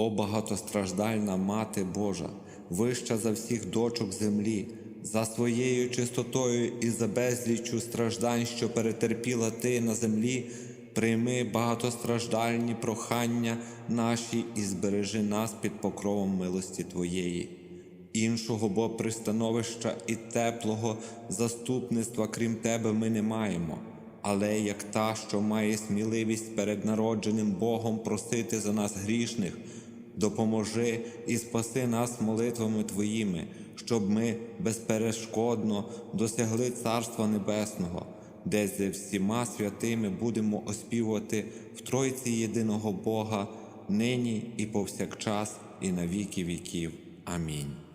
О багатостраждальна Мати Божа, вища за всіх дочок землі, за своєю чистотою і за безліччю страждань, що перетерпіла ти на землі, прийми багатостраждальні прохання наші і збережи нас під покровом милості Твоєї. Іншого бо пристановища і теплого заступництва, крім тебе, ми не маємо. Але як та, що має сміливість перед народженим Богом просити за нас грішних, допоможи і спаси нас молитвами Твоїми, щоб ми безперешкодно досягли Царства Небесного, де зі всіма святими будемо оспівувати в Тройці єдиного Бога, нині і повсякчас, і на віки віків. Амінь.